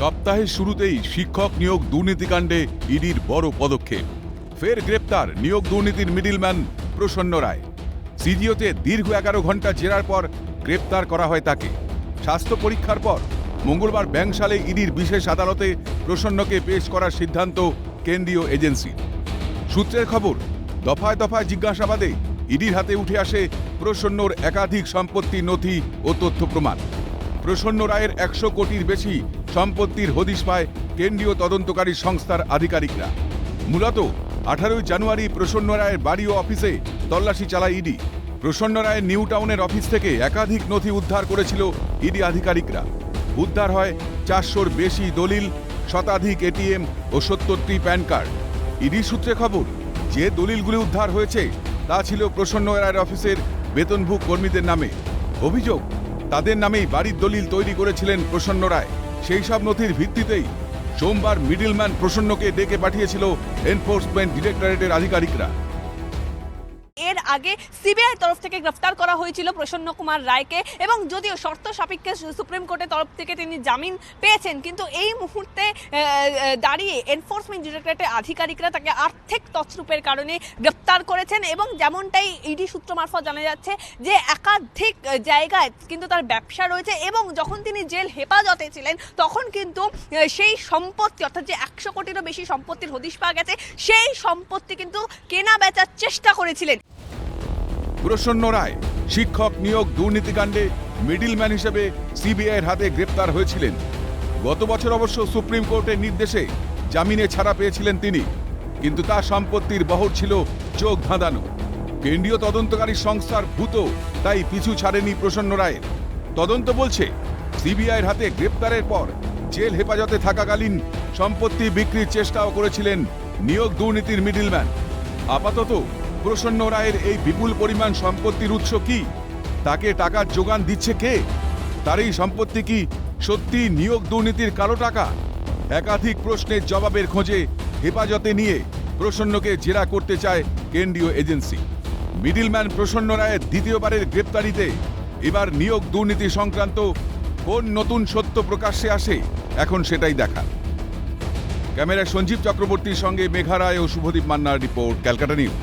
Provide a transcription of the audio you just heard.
সপ্তাহের শুরুতেই শিক্ষক নিয়োগ দুর্নীতিকাণ্ডে ইডির বড় পদক্ষেপ। ফের গ্রেপ্তার নিয়োগ দুর্নীতির মিডিলম্যান প্রসন্ন রায়। সিজিওতে দীর্ঘ এগারো ঘণ্টা জেরার পর গ্রেপ্তার করা হয় তাকে। স্বাস্থ্য পরীক্ষার পর মঙ্গলবার ব্যাংশালে ইডির বিশেষ আদালতে প্রসন্নকে পেশ করার সিদ্ধান্ত কেন্দ্রীয় এজেন্সির। সূত্রের খবর, দফায় দফায় জিজ্ঞাসাবাদে ইডির হাতে উঠে আসে প্রসন্নর একাধিক সম্পত্তি, নথি ও তথ্য প্রমাণ। প্রসন্ন রায়ের একশো কোটির বেশি সম্পত্তির হদিশ পায় কেন্দ্রীয় তদন্তকারী সংস্থার আধিকারিকরা। মূলত আঠারোই জানুয়ারি প্রসন্ন রায়ের বাড়ি ও অফিসে তল্লাশি চালায় ইডি। প্রসন্ন রায়ের নিউ টাউনের অফিস থেকে একাধিক নথি উদ্ধার করেছিল ইডি আধিকারিকরা। উদ্ধার হয় চারশোর বেশি দলিল, শতাধিক এটিএম ও সত্তরটি প্যান কার্ড। ইডি সূত্রে খবর, যে দলিলগুলি উদ্ধার হয়েছে তা ছিল প্রসন্ন রায়ের অফিসের বেতনভুক কর্মীদের নামে। অভিযোগ তাদের নামেই বাড়ির দলিল তৈরি করেছিলেন প্রসন্ন রায়। সেই সব নথির ভিত্তিতেই সোমবার মিডিলম্যান প্রসন্নকে ডেকে পাঠিয়েছিল এনফোর্সমেন্ট ডিরেক্টরেটের আধিকারিকরা। আগে সিবিআই তরফ থেকে গ্রেফতার করা হয়েছিল প্রসন্ন কুমার রায়কে এবং যদিও শর্ত সাপেক্ষে সুপ্রিম কোর্টের তরফ থেকে তিনি জামিন পেয়েছেন, কিন্তু এই মুহূর্তে দাঁড়িয়ে এনফোর্সমেন্ট ডিরেক্টরেটের আধিকারিকরা তাকে আর্থিক তছরূপের কারণে গ্রেপ্তার করেছেন এবং যেমনটাই ইডি সূত্র মারফত জানা যাচ্ছে যে একাধিক জায়গায় কিন্তু তার ব্যবসা রয়েছে এবং যখন তিনি জেল হেফাজতে ছিলেন, তখন কিন্তু সেই সম্পত্তি অর্থাৎ যে একশো কোটিরও বেশি সম্পত্তির হদিশ পাওয়া গেছে, সেই সম্পত্তি কিন্তু কেনা বেচার চেষ্টা করেছিলেন। প্রসন্ন রায়, শিক্ষক নিয়োগ দুর্নীতিকাণ্ডে মিডিলম্যান হিসেবে সিবিআইয়ের হাতে গ্রেপ্তার হয়েছিলেন। গত বছর অবশ্য সুপ্রিম কোর্টের নির্দেশে জামিনে ছাড়া পেয়েছিলেন তিনি, কিন্তু তার সম্পত্তির বহর ছিল চোখ ধাঁধানো। কেন্দ্রীয় তদন্তকারী সংস্থার ভূত, তাই পিছু ছাড়েনি প্রসন্ন রায়ের। তদন্ত বলছে, সিবিআইয়ের হাতে গ্রেপ্তারের পর জেল হেফাজতে থাকাকালীন সম্পত্তি বিক্রির চেষ্টাও করেছিলেন নিয়োগ দুর্নীতির মিডিলম্যান। আপাতত প্রসন্ন রায়ের এই বিপুল পরিমাণ সম্পত্তির উৎস কি? তাকে টাকার যোগান দিচ্ছে কে? তার এই সম্পত্তি কি সত্যি নিয়োগ দুর্নীতির কালো টাকা? একাধিক প্রশ্নের জবাবের খোঁজে হেফাজতে নিয়ে প্রসন্নকে জেরা করতে চায় কেন্দ্রীয় এজেন্সি। মিডিলম্যান প্রসন্ন রায়ের দ্বিতীয়বারের গ্রেপ্তারিতে এবার নিয়োগ দুর্নীতি সংক্রান্ত কোন নতুন সত্য প্রকাশ্যে আসে এখন সেটাই দেখা। ক্যামেরায় সঞ্জীব চক্রবর্তীর সঙ্গে মেঘা রায় ও শুভদীপ মান্নার রিপোর্ট, ক্যালকাটা নিউজ।